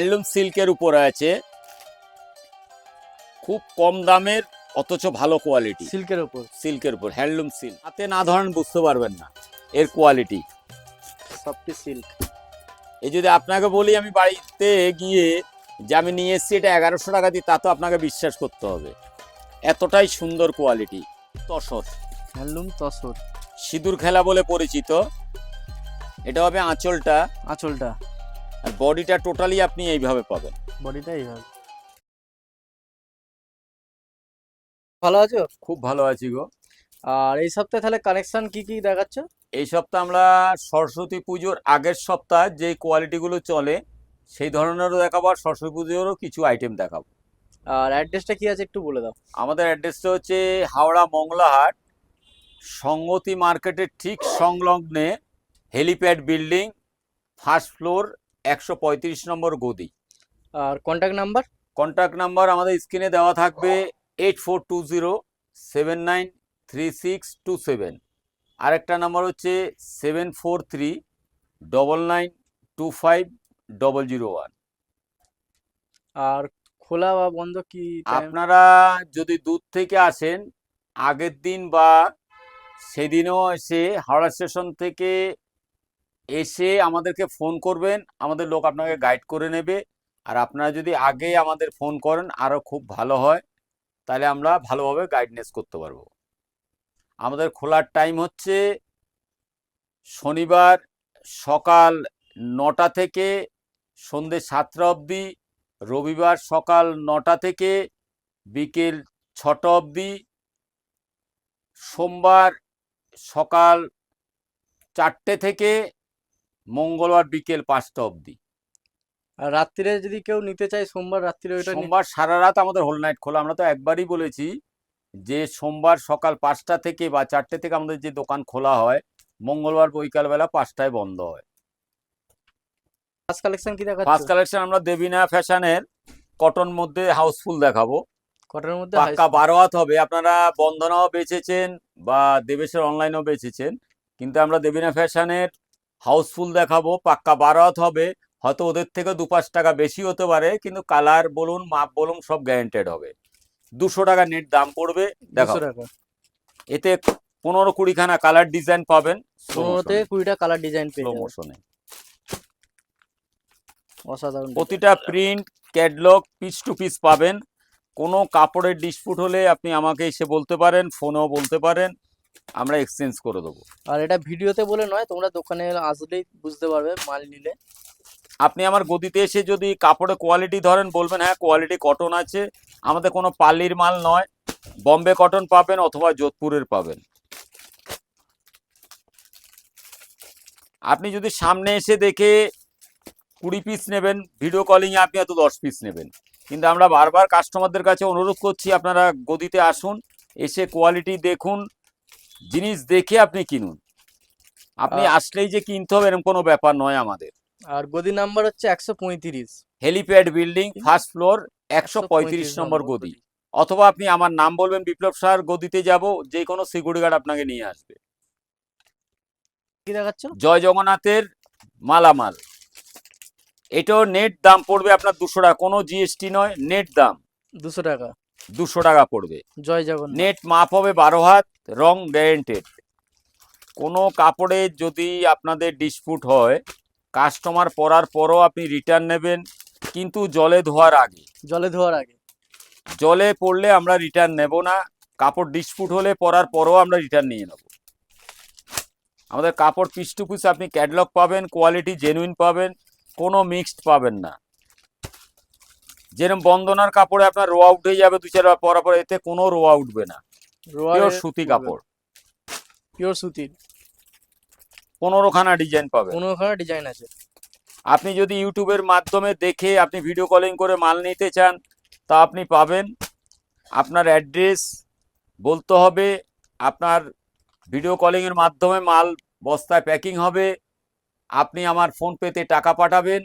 Handloom সিল্কের উপরে আছে। খুব কম দামের অথচ ভালো কোয়ালিটি সিল্কের উপর। সিল্কের উপর হ্যান্ডলুম সিল্ক। হাতে না ধরেন বুঝতে পারবেন না এর কোয়ালিটি সফটি সিল্ক। এই যদি আপনাকে বলি আমি বাড়িতে গিয়ে যে আমি নিয়ে এসেছি এটা এগারোশো টাকা দিই তা তো আপনাকে বিশ্বাস করতে হবে। এতটাই সুন্দর কোয়ালিটি তসর। হ্যান্ডলুম তসর। সিঁদুর খেলা বলে পরিচিত। এটা হবে আঁচলটা। আঁচলটা। আর বডিটা টোটালি আপনি এইভাবে পাবেন। বডিটা এইভাবে। ভালো আছো? খুব ভালো আছি গো। আর এই সপ্তাহে তাহলে কানেকশন কি কি দেখাচ্ছ? এই সপ্তাহে আমরা সরস্বতী পুজোর আগের সপ্তাহ যে কোয়ালিটিগুলো চলে সেই ধরনেরও দেখাবো আর সরস্বতী পুজোরও কিছু আইটেম দেখাবো। আর অ্যাড্রেসটা কি আছে একটু বলে দাও। আমাদের অ্যাড্রেসটা হচ্ছে হাওড়া মংলাহাট সঙ্গতি মার্কেটের ঠিক সংলগ্নে হেলিপ্যাড বিল্ডিং ফার্স্ট ফ্লোর একশো পঁয়ত্রিশ নম্বর গদি। আর কন্ট্যাক্ট নাম্বার কন্ট্যাক্ট নাম্বার আমাদের স্ক্রিনে দেওয়া থাকবে eight four two zero seven nine three six two seven আরেকটা নাম্বার হচ্ছে seven four three double nine two five double zero one আর খোলা বা বন্ধ কি আপনারা যদি দূর থেকে আসেন আগের দিন বা সেদিনও এসে হাওড়া স্টেশন থেকে এসে আমাদেরকে ফোন করবেন, আমাদের লোক আপনাকে গাইড করে নেবে। আর আপনারা যদি আগে আমাদের ফোন করেন আরও খুব ভালো হয়, তাহলে আমরা ভালোভাবে গাইডনেস করতে পারব। আমাদের খোলার টাইম হচ্ছে শনিবার সকাল নটা থেকে সন্ধ্যে সাতটা অবধি, রবিবার সকাল নটা থেকে বিকেল ছটা অবধি, সোমবার সকাল চারটে থেকে মঙ্গলবার বিকেল পাঁচটা অবধি। আর রাত্রিরে যদি কেউ নিতে চায় সোমবার রাত্রিরে ওইটা নি- সোমবার সারা রাত আমাদের হোল নাইট খোলা। আমরা তো একবারই বলেছি যে সোমবার সকাল পাঁচটা থেকে বা চারটে থেকে আমাদের যে দোকান খোলা হয় মঙ্গলবার বিকালবেলা পাঁচটায় বন্ধ হয়। কালেকশন কি ফার্স্ট দেখাচ্ছ কালেকশন আমরা দেবিনা ফ্যাশনের কটন মধ্যে হাউসফুল দেখাবো। কটনের মধ্যে পাক্কা বারো হাত হবে। আপনারা বন্ধনাও বেচেছেন বা দেবেশের অনলাইনও বেচেছেন। কিন্তু আমরা দেবিনা ফ্যাশনের হাউসফুল দেখাবো পাক্কা বারাত হবে। হয়তো ওদের থেকে দু পাঁচ টাকা বেশি হতে পারে কিন্তু কালার বলুন মাপ বলুন সব গ্যারেন্টেড হবে। দুশো টাকা নেট দাম পড়বে দেখো টাকা। এতে পনেরো কুড়িখানা কালার ডিজাইন পাবেন পনেরো থেকে কুড়িটা কালার ডিজাইন পেয়ে মোশনে অসাধারণ প্রতিটা print catalogue piece to piece পাবেন। কোনো কাপড়ের ডিসপুট হলে আপনি আমাকে এসে বলতে পারেন ফোনেও বলতে পারেন। আমরা এক্সচেঞ্জ করে দেবো। আর এটা ভিডিওতে বলে নয় তোমরা দোকানে আসলেই বুঝতে পারবে মাল নিলে। আপনি আমার গদিতে এসে যদি কাপড়ের কোয়ালিটি ধরেন বলবেন হ্যাঁ কোয়ালিটি কটন আছে। আমাদের কোনো পাল্লির মাল নয়। বম্বে কটন পাবেন অথবা যোধপুরের পাবেন। আপনি যদি সামনে এসে দেখে কুড়ি পিস নেবেন ভিডিও কলিংয়ে আপনি হয়তো দশ পিস নেবেন। কিন্তু আমরা বারবার কাস্টমারদের কাছে অনুরোধ করছি আপনারা গদিতে আসুন এসে কোয়ালিটি দেখুন। জিনিস দেখে আপনি কিনুন। আপনি আসলেই যে কিনতে হবে এরকম কোনো ব্যাপার নয় আমাদের। আর গদি নাম্বার হচ্ছে একশো পঁয়ত্রিশ। হেলিপ্যাড বিল্ডিং ফার্স্ট ফ্লোর একশো পঁয়ত্রিশ নম্বর গদি। অথবা আপনি আমার নাম বলবেন বিপ্লব স্যার গদিতে যাব যে কোনো সিকিউরিটি গার্ড আপনাকে নিয়ে আসবে। কি দেখাচ্ছ? জয় জগন্নাথের মালামাল। এটাও নেট দাম পড়বে আপনার দুশো টাকা কোনো জিএসটি নয় নেট দাম। দুশো টাকা। দুশো টাকা পড়বে। জয় জগন্নাথ। নেট মাপ হবে বারো হাত রং গ্যারেন্টেড। কোনো কাপড়ে যদি আপনাদের ডিসপুট হয় কাস্টমার পরার পরও আপনি রিটার্ন নেবেন কিন্তু জলে ধোয়ার আগে। জলে ধোয়ার আগে। জলে পড়লে আমরা রিটার্ন নেব না কাপড় ডিসপুট হলে পরার পরও আমরা রিটার্ন নিয়ে নেব। আমাদের কাপড় পিস টু পিস আপনি ক্যাটলগ পাবেন কোয়ালিটি জেনুইন পাবেন কোনো মিক্সড পাবেন না। যেরকম বন্দনার কাপড়ে আপনার রোয়া উঠে যাবে দু চারবার পরা পরে এতে কোনো রোয়া উঠবে না। পিওর সুতি কাপড়। পিওর সুতির পনেরোখানা ডিজাইন পাবে পনেরোখানা ডিজাইন আছে। আপনি যদি ইউটিউবের মাধ্যমে দেখে আপনি ভিডিও কলিং করে মাল নিতে চান তা আপনি পাবেন। আপনার অ্যাড্রেস বলতে হবে আপনার ভিডিও কলিংয়ের মাধ্যমে মাল বস্তায় প্যাকিং হবে। আপনি আমার ফোন পেতে টাকা পাঠাবেন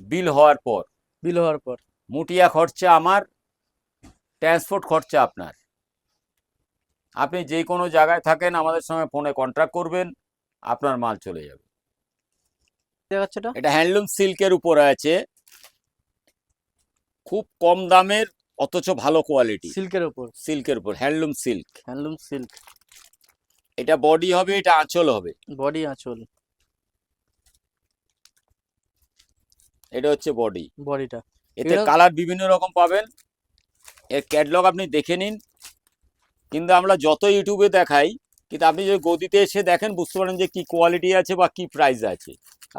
বিল হওয়ার পর। বিল হওয়ার পর। মুটিয়া খরচা আমার ট্রান্সপোর্ট খরচা আপনার। আপনি যে কোনো জায়গায় থাকেন আমাদের সঙ্গে ফোনে কন্ট্যাক্ট করবেন আপনার মাল চলে যাবে। এটা হ্যান্ডলুম সিল্কের উপরে আছে। খুব কম দামের অথচ ভালো কোয়ালিটি সিল্কের উপর? সিল্কের উপর হ্যান্ডলুম সিল্ক হ্যান্ডলুম সিল্ক এটা বডি হবে এটা আঁচল হবে। বডি আঁচল। এটা হচ্ছে বডি বডিটা এতে কালার বিভিন্ন রকম পাবেন। এর ক্যাটলগ আপনি দেখে নিন। কিন্তু আমরা যত ইউটিউবে দেখাই কিন্তু আপনি যদি গদিতে এসে দেখেন বুঝতে পারেন যে কি কোয়ালিটি আছে বা কি প্রাইস আছে।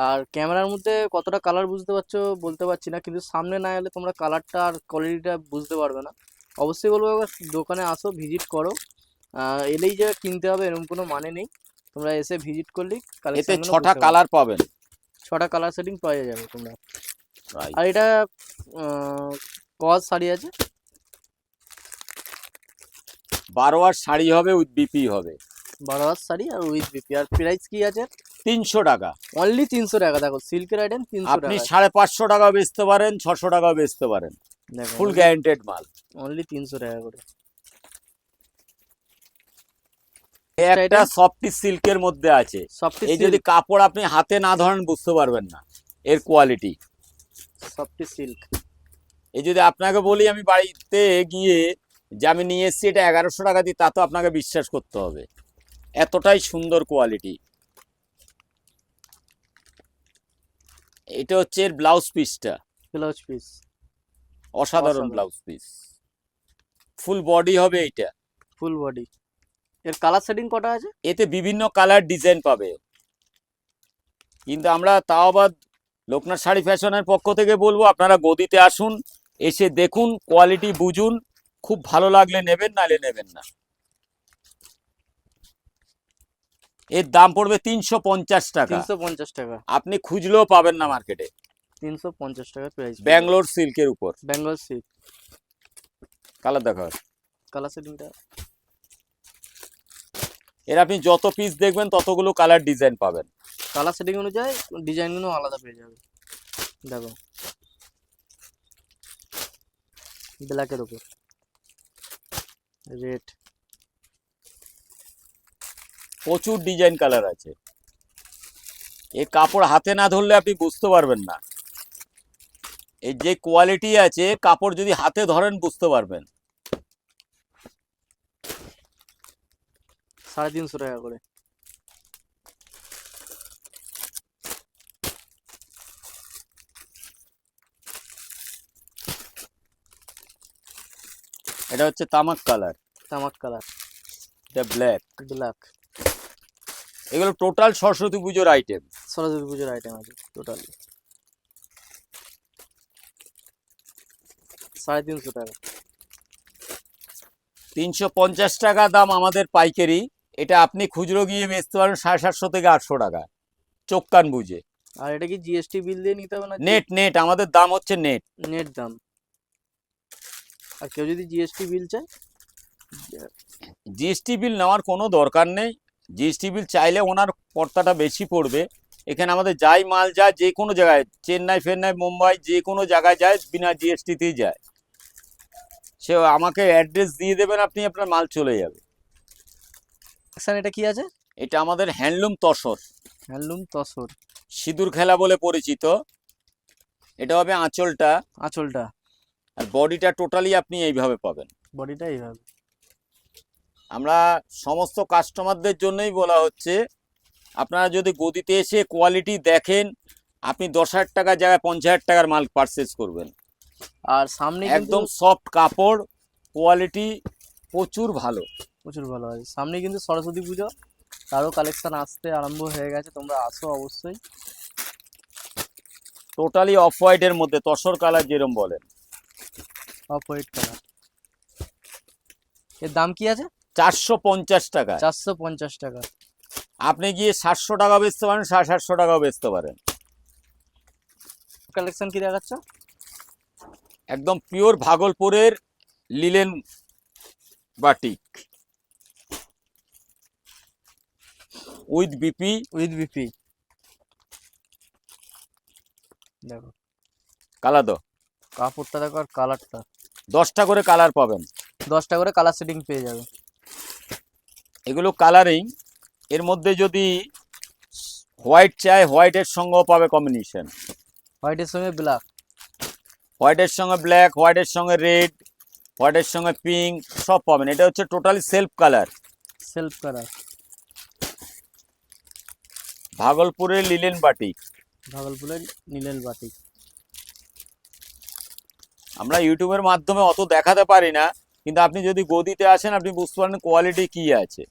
আর ক্যামেরার মধ্যে কতটা কালার বুঝতে পারছ বলতে পারছি না কিন্তু সামনে না এলে তোমরা কালারটা আর কোয়ালিটিটা বুঝতে পারবে না। অবশ্যই বলব দোকানে আসো ভিজিট করো। এলেই যে কিনতে হবে এরকম কোনো মানে নেই। তোমরা এসে ভিজিট করলেই এতে ছটা কালার পাবেন। ছটা কালার সেটিং পাওয়া যাবে তোমরা. আর এটা কজ শাড়ি আছে। বারো আর শাড়ি হবে উইথ বিপি হবে। বারো হাত শাড়ি আর উইথ বিপি। আর প্রাইস কি আছে? তিনশো টাকা। অনলি তিনশো টাকা। দেখো সিল্কের আইটেম তিনশো আপনি সাড়ে পাঁচশো টাকা বেচতে পারেন ছশো টাকা বেচতে পারেন। ফুল গ্যারান্টেড মাল। অনলি তিনশো টাকা করে। একটা সফটি সিল্কের মধ্যে আছে। এই যদি কাপড় আপনি হাতে না ধরেন বুঝতে পারবেন না। এর কোয়ালিটি সফটি সিল্ক এই যদি আপনাকে বলি আমি বাড়িতে গিয়ে যে আমি নিয়ে এসেছি এটা এগারোশো টাকা দিই তা তো আপনাকে বিশ্বাস করতে হবে। এতটাই সুন্দর কোয়ালিটি এটা হচ্ছে এর ব্লাউজ পিসটা ব্লাউজ পিস অসাধারণ। ব্লাউজ পিস ফুল বডি হবে এটা ফুল বডি এর কালার সেটিং কটা আছে? এতে বিভিন্ন কালার ডিজাইন পাবে। কিন্তু আমরা তাও আবার লোকনাথ শাড়ি ফ্যাশনের পক্ষ থেকে বলব আপনারা গদিতে আসুন এসে দেখুন কোয়ালিটি বুঝুন খুব ভালো লাগলে নেবেন নালে নেবেন না। এর দাম পড়বে তিনশো পঞ্চাশ টাকা। তিনশো পঞ্চাশ টাকা। আপনি খুঁজলেও পাবেন না মার্কেটে। তিনশো পঞ্চাশ টাকা প্রাইস ব্যাঙ্গালোর সিল্কের উপর। ব্যাঙ্গালোর সিল্ক কালার দেখা কালার সেটিংটা এর আপনি যত পিস দেখবেন ততগুলো কালার ডিজাইন পাবেন। কালার সেটিং অনুযায়ী ডিজাইনগুলো আলাদা পেয়ে যাবে। দেখো। ব্ল্যাকের উপর। রেড প্রচুর ডিজাইন কালার আছে। এই কাপড় হাতে না ধরলে আপনি বুঝতে পারবেন না। এই যে কোয়ালিটি আছে কাপড় যদি হাতে ধরেন বুঝতে পারবেন। সাড়ে তিনশো টাকা করে। এটা হচ্ছে তামাক কালার। তামাক কালার। এটা ব্ল্যাক ব্ল্যাক। এগুলো টোটাল সরস্বতী পুজোর আইটেম সরস্বতী পুজোর আইটেম আছে টোটালি সাড়ে তিনশো টাকা। তিনশো পঞ্চাশ টাকা দাম আমাদের পাইকারি। এটা আপনি খুচরো গিয়ে বেচতে পারেন সাড়ে সাতশো থেকে আটশো টাকা। চোখ কান বুঝে আর এটা কি জিএসটি বিল দিয়ে নিতে হবে না নেট নেট আমাদের দাম হচ্ছে নেট নেট দাম। আর কেউ যদি জিএসটি বিল চায়? জিএসটি বিল নেওয়ার কোনো দরকার নেই। জিএসটি বিল চাইলে ওনার পর্তাটা বেশি পড়বে। এখানে আমাদের যাই মাল যায় যে কোনো জায়গায় চেন্নাই ফেন্নাই মুম্বাই যে কোনো জায়গায় যায় বিনা জিএসটিতেই যায়। সে আমাকে অ্যাড্রেস দিয়ে দেবেন আপনি আপনার মাল চলে যাবে। স্যার এটা কি আছে? এটা আমাদের হ্যান্ডলুম তসর। হ্যান্ডলুম তসর। সিঁদুর খেলা বলে পরিচিত। এটা হবে আঁচলটা। আঁচলটা। আর বডিটা টোটালি আপনি এইভাবে পাবেন। বডিটা এইভাবে। আমরা সমস্ত কাস্টমারদের জন্যই বলা হচ্ছে আপনারা যদি গদিতে এসে কোয়ালিটি দেখেন আপনি দশ হাজার টাকার জায়গায় পঞ্চাশ হাজার টাকার মাল পারচেস করবেন। আর সামনে একদম সফট কাপড় কোয়ালিটি প্রচুর ভালো। প্রচুর ভালো আছে। সামনে কিন্তু সরস্বতী পুজো তারও কালেকশান আসতে আরম্ভ হয়ে গেছে তোমরা আসো অবশ্যই। টোটালি অফ হোয়াইটের মধ্যে তসর কালার যেরম বলেন। হোয়াইট কালারের দাম কি আছে? চারশো পঞ্চাশ টাকা। চারশো পঞ্চাশ টাকা। আপনি গিয়ে সাতশো টাকা বেচতে পারেন সাড়ে সাতশো টাকাও বেচতে পারেন। কালেকশন কি দেখাচ্ছ? একদম pure ভাগলপুরের linen batik. With BP. With BP. দেখো। কালাদো কাপড়টা দেখো আর কালারটা। দশটা করে কালার পাবেন। দশটা করে কালার সেটিং পেয়ে যাবে। এগুলো কালারিং এর মধ্যে যদি হোয়াইট চাই হোয়াইটের সঙ্গেও পাবে কম্বিনেশন হোয়াইটের সঙ্গে ব্ল্যাক হোয়াইটের সঙ্গে ব্ল্যাক হোয়াইটের সঙ্গে রেড হোয়াইটের সঙ্গে পিঙ্ক সব পাবেন। এটা হচ্ছে totally self colour self colour ভাগলপুরের linen batik ভাগলপুরের নীলেল বাটিক আমরা ইউটিউবের মাধ্যমে অত দেখাতে পারি না কিন্তু আপনি যদি গদিতে আসেন আপনি বুঝতে পারেন কোয়ালিটি কি আছে।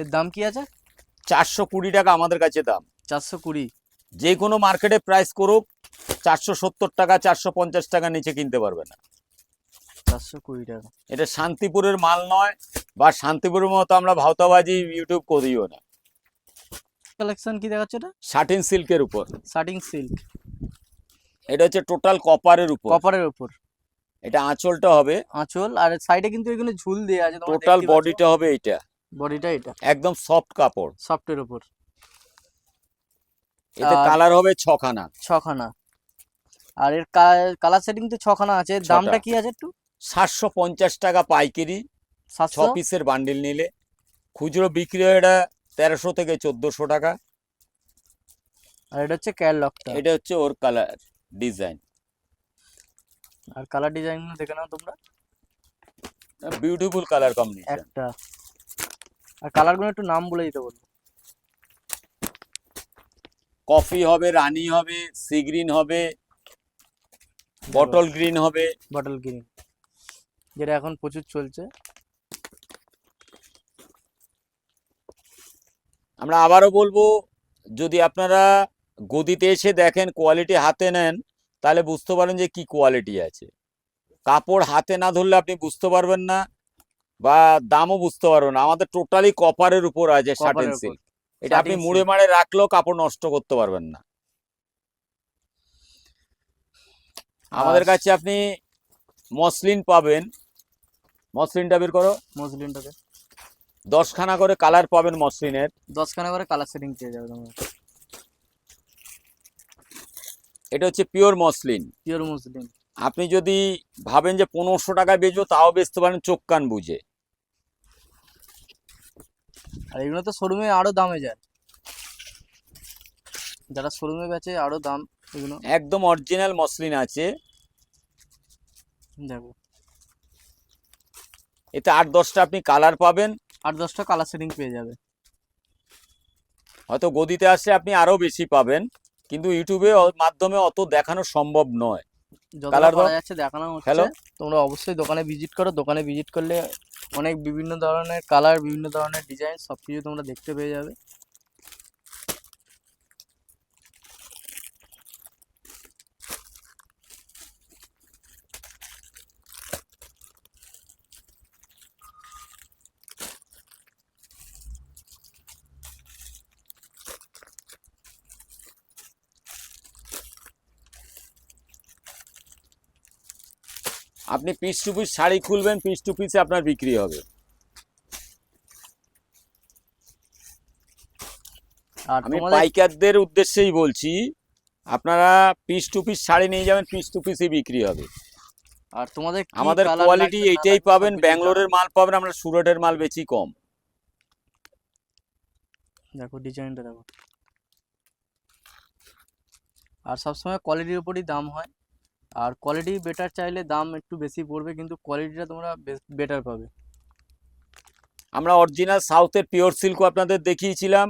এর দাম কি আছে? চারশো কুড়ি টাকা আমাদের কাছে দাম। চারশো কুড়ি। যে কোনো মার্কেটে প্রাইস করুক চারশো সত্তর টাকা চারশো পঞ্চাশ টাকা নিচে কিনতে পারবে না। চারশো কুড়ি টাকা। এটা শান্তিপুরের মাল নয় বা শান্তিপুরের মতো আমরা ভাওতাবাজি ইউটিউব করিও না। কালেকশন কি দেখাচ্ছে এটা? শাটিন সিল্কের উপর। শার্টিং সিল্ক এটা হচ্ছে টোটাল কপারের উপর। কপারের উপর। এটা আঁচলটা হবে। আঁচল আর সাইডে কিন্তু এখানে ঝুল দেওয়া আছে টোটাল বডিটা হবে এটা বডিটা এটা একদম সফট কাপড়। সফটের উপর। এতে কালার হবে ছখানা। ছখানা। আর এর কালার সেটিং তো ছখানা আছে। দামটা কি আছে একটু? সাতশো পঞ্চাশ টাকা পাইকারি। ছ পিসের বান্ডিল নিলে। খুচরো বিক্রি হয় এটা তেরোশো থেকে চোদ্দোশো টাকা। আর এটা হচ্ছে ক্যারলকটা এটা হচ্ছে ওর কালার ডিজাইন। আর কালার ডিজাইনগুলো দেখে নাও তোমরা। বিউটিফুল কালার কম্বিনেশন একটা। আর কালারগুলো একটু নাম বলে দিতে বলব কফি হবে রানি হবে সি গ্রিন হবে বটল গ্রিন হবে। বটল গ্রিন যেটা এখন প্রচুর চলছে। আমরা আবারও বলব যদি আপনারা গদিতে এসে দেখেন কোয়ালিটি হাতে নেন তাহলে বুঝতে পারেন যে কি কোয়ালিটি আছে। কাপড় হাতে না ধরলে আপনি বুঝতে পারবেন না বা দামও বুঝতে পারবেন না। আমাদের টোটালি কপারের উপর আছে শার্টেন কপারের সিল্ক এটা আপনি মুড়ে। মারে রাখলেও কাপড় নষ্ট করতে পারবেন না। আমাদের কাছে আপনি মসলিন পাবেন। মসলিনটা বের করো। মসলিনটাতে দশখানা করে কালার পাবেন মসলিনের। দশখানা করে কালার সেটিং পেয়ে যাবে তোমরা। এটা হচ্ছে পিওর মসলিন পিওর মসলিন আপনি যদি ভাবেন যে পনেরোশো টাকায় বেচবো তাও বেচতে পারেন চোখ কান বুঝে আর এগুলো তো শোরুমে আরও দামে যায়। যারা শোরুমে বেচে আরও দাম এগুলো। একদম অরিজিনাল মসলিন আছে। দেখো। এতে আট দশটা আপনি কালার পাবেন। আট দশটা কালার সেটিং পেয়ে যাবে। হয়তো গদিতে আসলে আপনি আরও বেশি পাবেন। কিন্তু ইউটিউবে মাধ্যমে অত দেখানো সম্ভব নয়। কালার দাও। যাচ্ছে দেখানো হচ্ছে। তোমরা অবশ্যই দোকানে ভিজিট করো। দোকানে ভিজিট করলে অনেক বিভিন্ন ধরনের কালার বিভিন্ন ধরনের ডিজাইন সব কিছু তোমরা দেখতে পেয়ে যাবে। আপনি পিস টু পিস শাড়ি খুলবেন পিস টু পিসে আপনার বিক্রি হবে। আমি পাইকারদের উদ্দেশ্যেই বলছি আপনারা পিস টু পিস শাড়ি নিয়ে যাবেন পিস টু পিসই বিক্রি হবে। আর তোমাদের আমাদের কোয়ালিটি এইটাই পাবেন ব্যাঙ্গালোরের মাল পাবেন আমরা সুরটের মাল বেশি কম। দেখো ডিজাইনটা দেখো। আর সবসময় কোয়ালিটির উপরই দাম হয়। আর কোয়ালিটি বেটার চাইলে দাম একটু বেশি পড়বে কিন্তু কোয়ালিটিটা তোমরা বেটার পাবে। আমরা অরিজিনাল সাউথের পিওর সিল্কও আপনাদের দেখিয়েছিলাম।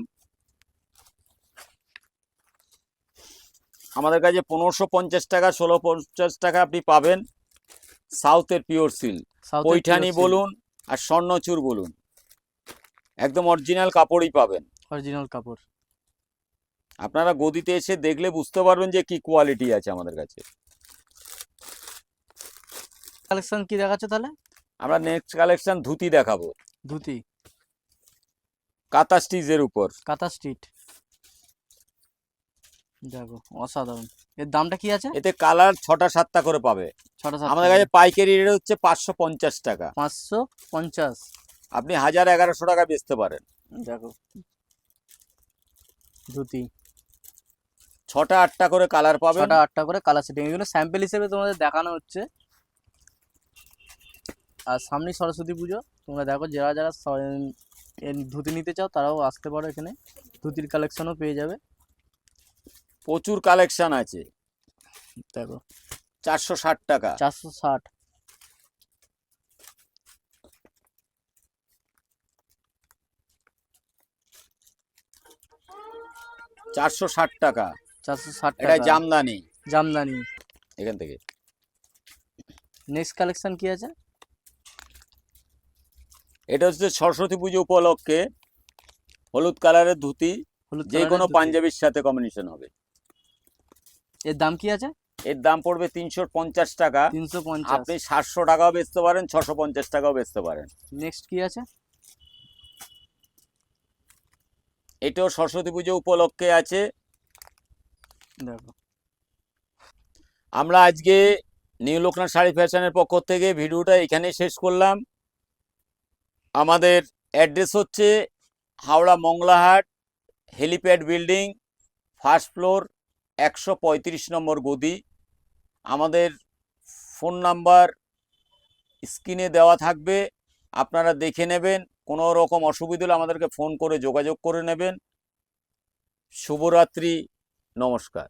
আমাদের কাছে পনেরোশো পঞ্চাশ টাকা ষোলো পঞ্চাশ টাকা আপনি পাবেন সাউথের পিওর সিল্ক পৈঠানি বলুন আর স্বর্ণচূড় বলুন। একদম অরিজিনাল কাপড়ই পাবেন। অরিজিনাল কাপড়। আপনারা গদিতে এসে দেখলে বুঝতে পারবেন যে কি কোয়ালিটি আছে আমাদের কাছে। কালেকশন কি দেখাচ্ছে তাহলে? আমরা নেক্সট কালেকশন ধুতি দেখাবো। ধুতি। কাতা স্টিচের উপর। কাতা স্ট্রিট দেখো অসাধারণ। এর দামটা কি আছে? এতে কালার ছটা সাতটা করে পাবে। ছটা আমাদের কাছে পাইকারি রেট হচ্ছে পাঁচশো পঞ্চাশ টাকা। পাঁচশো পঞ্চাশ। আপনি হাজার এগারোশো টাকা বেচতে পারেন। দেখো। ধুতি। ছটা আটটা করে কালার পাবে ছটা আটটা করে কালার সেটিং। এগুলো স্যাম্পল হিসেবে তোমাদের দেখানো হচ্ছে। আর সামনেই সরস্বতী পুজো। তোমরা দেখো যারা যারা ধুতি নিতে চাও তারাও আসতে পারো এখানে। ধুতির কালেকশনও পেয়ে যাবে। প্রচুর কালেকশন আছে। দেখো। চারশো ষাট টাকা। চারশো ষাট। চারশো ষাট টাকা। চারশো ষাট এটা টাকা। জামদানি। জামদানি। এখান থেকে। নেক্সট কালেকশন কি আছে? এটা হচ্ছে সরস্বতী পুজো উপলক্ষে হলুদ কালারের ধুতি যে কোনো পাঞ্জাবির সাথে কম্বিনেশন হবে। এর দাম কি আছে? এর দাম পড়বে তিনশো পঞ্চাশ টাকা। তিনশো পঞ্চাশ। আপনি সাতশো টাকাও বেচতে পারেন ছশো পঞ্চাশ টাকাও বেচতে পারেন। নেক্সট কি আছে? এটাও সরস্বতী পুজো উপলক্ষে আছে। দেখো। আমরা আজকে নিউ লোকনাথ শাড়ি ফ্যাশনের পক্ষ থেকে ভিডিওটা এখানেই শেষ করলাম। আমাদের অ্যাড্রেস হচ্ছে Howrah Mangalahat, helipad building, first floor, একশো পঁয়ত্রিশ নম্বর গদি। আমাদের ফোন নাম্বার স্ক্রিনে দেওয়া থাকবে, আপনারা দেখে নেবেন। কোনো রকম অসুবিধা হলে আমাদেরকে ফোন করে যোগাযোগ করে নেবেন। শুভরাত্রি, নমস্কার।